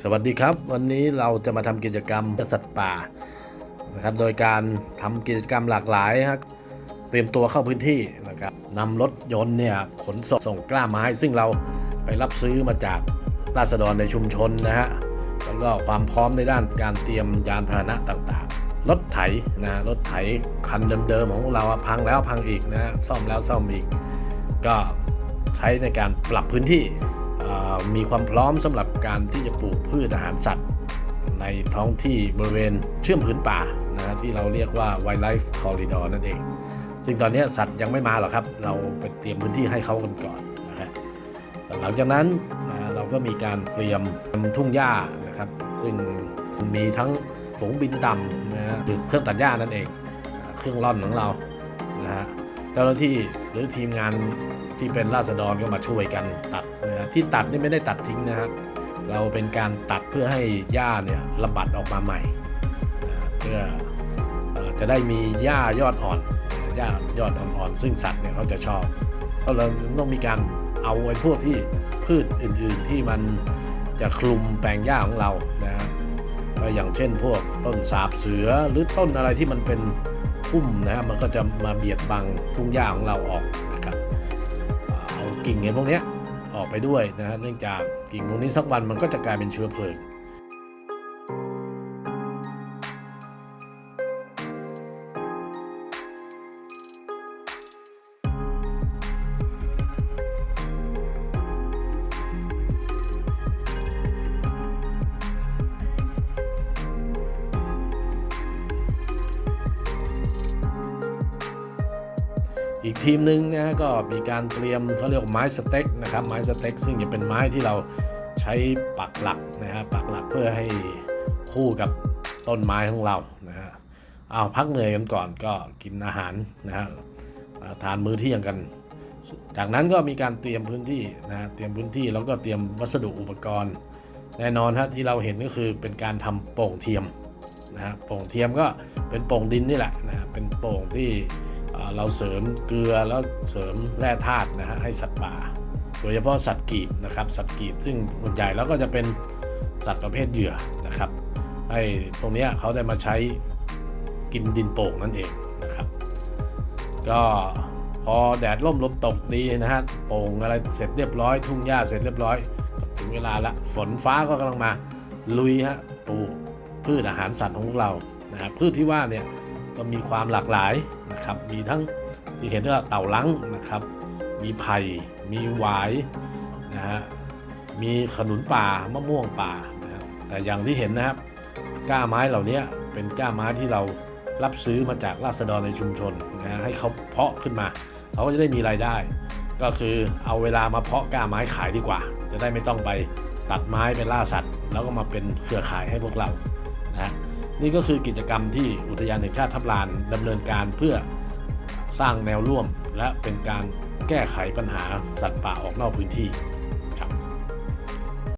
สวัสดีครับ วันนี้เราจะมาทำกิจกรรมสัตว์ป่านะครับโดยการทำกิจกรรมหลากหลายครับเตรียมตัวเข้าพื้นที่นะครับนำรถยนต์เนี่ยขนส่งส่งกล้าไม้ ซึ่งเราไปรับซื้อมาจากราษฎรในชุมชนนะฮะแล้วก็ความพร้อมในด้านการเตรียมยานพาหนะต่างๆ รถไถนะรถไถคันเดิมๆของเราพังแล้วพังอีกนะฮะซ่อมแล้วซ่อมอีก ก็ใช้ในการปรับพื้นที่ มีความพร้อมสำหรับการที่จะปลูกพืชอาหารสัตว์ ในท้องที่บริเวณเชื่อมผืนป่านะที่เราเรียกว่า wildlife corridor นั่นเอง ซึ่งตอนนี้สัตว์ยังไม่มาหรอกครับ เราไปเตรียมพื้นที่ให้เขากันก่อนนะฮะหลังจากนั้นนะเราก็มีการเตรียมทุ่งหญ้านะครับ ซึ่งมีทั้งฝูงบินต่ำนะฮะหรือเครื่องตัดหญ้านั่นเอง เครื่องร่อนของเรานะฮะ เจ้าหน้าที่หรือทีมงานที่เป็นราษฎรก็มาช่วยกันตัดนะฮะที่ตัดนี่ไม่ได้ตัดทิ้งนะครับ เราเป็นการตัดเพื่อให้หญ้าเนี่ยระบัดออกมาใหม่นะเพื่ออจะได้มีหญ้ายอดอ่อนหญ้ายอดอ่อนๆซึ่งสัตว์เนี่ยเขาจะชอบเพราะเราต้องมีการเอาไอ้พวกที่พืชอื่นๆที่มันจะคลุมแปลงหญ้าของเรานะฮะก็อย่างเช่นพวกต้นสาบเสือหรือต้นอะไรที่มันเป็น พุ่มนะฮะมันก็จะมาเบียดบังทุ่งหญ้าของเราออกนะครับเอากิ่งเห็นพวกนี้ออกไปด้วยนะฮะเนื่องจากกิ่งพวกนี้สักวันมันก็จะกลายเป็นเชื้อเพลิง อีกทีมหนึ่งนะฮะก็มีการเตรียมเขาเรียกไม้สเต็กนะครับไม้สเต็กซึ่งจะเป็นไม้ที่เราใช้ปักหลักนะฮะปักหลักเพื่อให้คู่กับต้นไม้ของเรานะฮะเอาพักเหนื่อยกันก่อนก็กินอาหารนะฮะทานมื้อเที่ยงกัน จากนั้นก็มีการเตรียมพื้นที่นะฮะเตรียมพื้นที่แล้วก็เตรียมวัสดุอุปกรณ์ แน่นอนฮะที่เราเห็นก็คือเป็นการทำโป่งเทียมนะฮะโป่งเทียมก็เป็นโป่งดินนี่แหละนะฮะเป็นโป่งที่ เราเสริมเกลือแล้วเสริมแร่ธาตุนะฮะให้สัตว์ป่า โดยเฉพาะสัตว์กีบนะครับสัตว์กีบซึ่งส่วนใหญ่แล้วก็จะเป็นสัตว์ประเภทเหยื่อนะครับให้ตรงนี้เขาได้มาใช้กินดินโป่งนั่นเองนะครับ ก็พอแดดร่มลมตกดีนะฮะโป่งอะไรเสร็จเรียบร้อย ทุ่งหญ้าเสร็จเรียบร้อย ถึงเวลาละฝนฟ้าก็กำลังมาลุยฮะปลูกพืชอาหารสัตว์ของพวกเรานะฮะพืชที่ว่าเนี่ย ก็มีความหลากหลายนะครับ มีทั้งที่เห็นว่าเต่าลังนะครับ มีไผ่ มีหวายนะฮะ มีขนุนป่ามะม่วงป่านะแต่อย่างที่เห็นนะครับ ก้าไม้เหล่านี้เป็นก้าไม้ที่เรารับซื้อมาจากราษฎรในชุมชนนะฮะให้เขาเพาะขึ้นมา เขาก็จะได้มีรายได้ ก็คือเอาเวลามาเพาะก้าไม้ขายดีกว่า จะได้ไม่ต้องไปตัดไม้ไปล่าสัตว์ แล้วก็มาเป็นเครือข่ายให้พวกเรานะฮะ นี่ก็คือกิจกรรมที่อุทยานแห่งชาติทับลานดำเนินการเพื่อสร้างแนวร่วม และเป็นการแก้ไขปัญหาสัตว์ป่าออกนอกพื้นที่